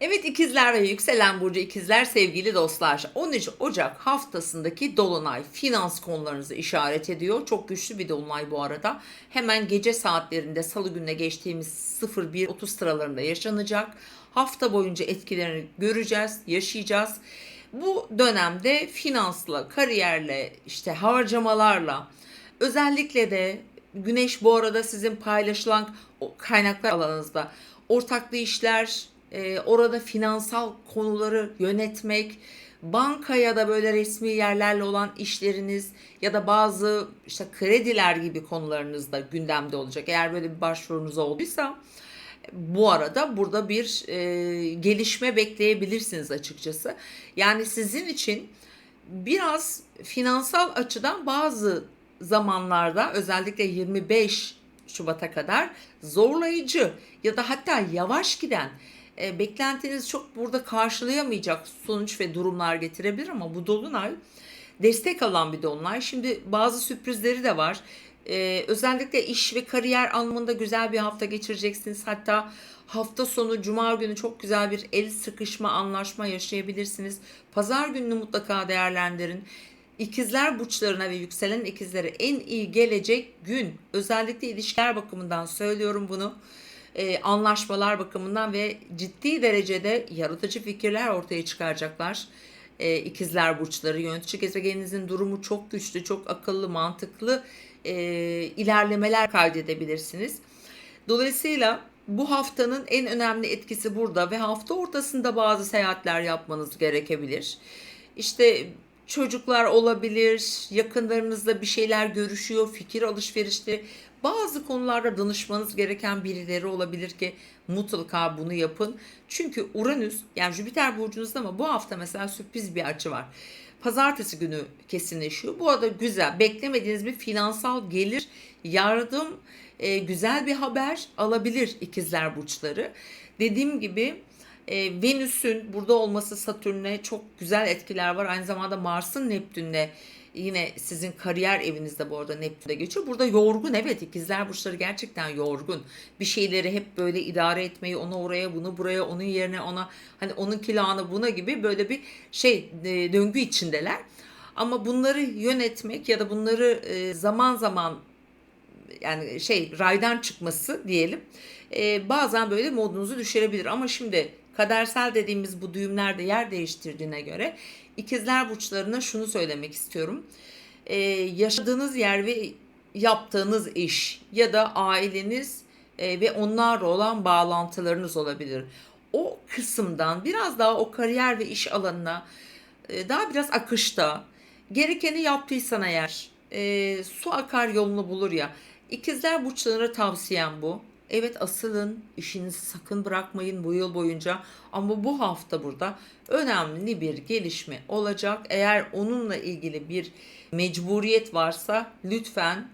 Evet ikizler ve yükselen burcu ikizler sevgili dostlar. 13 Ocak haftasındaki dolunay finans konularınızı işaret ediyor. Çok güçlü bir dolunay bu arada. Hemen gece saatlerinde salı gününe geçtiğimiz 01.30 sıralarında yaşanacak. Hafta boyunca etkilerini göreceğiz, yaşayacağız. Bu dönemde finansla, kariyerle, işte harcamalarla, özellikle de Güneş bu arada sizin paylaşılan kaynaklar alanınızda ortaklı işler, e, orada finansal konuları yönetmek, banka ya da böyle resmi yerlerle olan işleriniz ya da bazı işte krediler gibi konularınız da gündemde olacak. Eğer böyle bir başvurunuz olduysa bu arada burada bir e, gelişme bekleyebilirsiniz açıkçası. Yani sizin için biraz finansal açıdan bazı zamanlarda özellikle 25 Şubat'a kadar zorlayıcı ya da hatta yavaş giden e, beklentiniz çok burada karşılayamayacak sonuç ve durumlar getirebilir ama bu dolunay destek alan bir dolunay. Şimdi bazı sürprizleri de var. Ee, özellikle iş ve kariyer anlamında güzel bir hafta geçireceksiniz. Hatta hafta sonu cuma günü çok güzel bir el sıkışma anlaşma yaşayabilirsiniz. Pazar gününü mutlaka değerlendirin. İkizler burçlarına ve yükselen ikizlere en iyi gelecek gün. Özellikle ilişkiler bakımından söylüyorum bunu. Ee, anlaşmalar bakımından ve ciddi derecede yaratıcı fikirler ortaya çıkaracaklar. Ee, ikizler burçları yönetici gezegeninizin durumu çok güçlü, çok akıllı, mantıklı e, ilerlemeler kaydedebilirsiniz. Dolayısıyla bu haftanın en önemli etkisi burada ve hafta ortasında bazı seyahatler yapmanız gerekebilir. İşte çocuklar olabilir, yakınlarınızla bir şeyler görüşüyor, fikir alışverişleri, bazı konularda danışmanız gereken birileri olabilir ki mutlaka bunu yapın. Çünkü Uranüs yani Jüpiter burcunuzda ama bu hafta mesela sürpriz bir açı var. Pazartesi günü kesinleşiyor. Bu arada güzel, beklemediğiniz bir finansal gelir, yardım, e, güzel bir haber alabilir ikizler burçları. Dediğim gibi e, Venüs'ün burada olması Satürn'e çok güzel etkiler var. Aynı zamanda Mars'ın Neptün'le yine sizin kariyer evinizde bu arada Neptün'de geçiyor. Burada yorgun evet ikizler burçları gerçekten yorgun. Bir şeyleri hep böyle idare etmeyi ona oraya bunu buraya onun yerine ona hani onun kilağını buna gibi böyle bir şey e, döngü içindeler. Ama bunları yönetmek ya da bunları e, zaman zaman yani şey raydan çıkması diyelim e, bazen böyle modunuzu düşürebilir. Ama şimdi kadersel dediğimiz bu düğümler de yer değiştirdiğine göre ikizler burçlarına şunu söylemek istiyorum. E, yaşadığınız yer ve yaptığınız iş ya da aileniz e, ve onlarla olan bağlantılarınız olabilir. O kısımdan biraz daha o kariyer ve iş alanına e, daha biraz akışta gerekeni yaptıysan eğer e, su akar yolunu bulur ya. İkizler burçlarına tavsiyem bu. Evet asılın, işinizi sakın bırakmayın bu yıl boyunca. Ama bu hafta burada önemli bir gelişme olacak. Eğer onunla ilgili bir mecburiyet varsa lütfen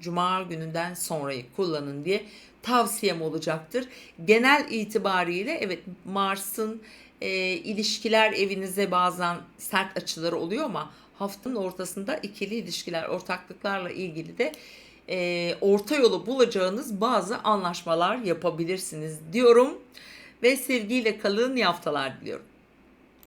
Cuma gününden sonrayı kullanın diye tavsiyem olacaktır. Genel itibariyle evet Mars'ın e, ilişkiler evinize bazen sert açıları oluyor ama haftanın ortasında ikili ilişkiler, ortaklıklarla ilgili de e, orta yolu bulacağınız bazı anlaşmalar yapabilirsiniz diyorum. Ve sevgiyle kalın iyi haftalar diliyorum.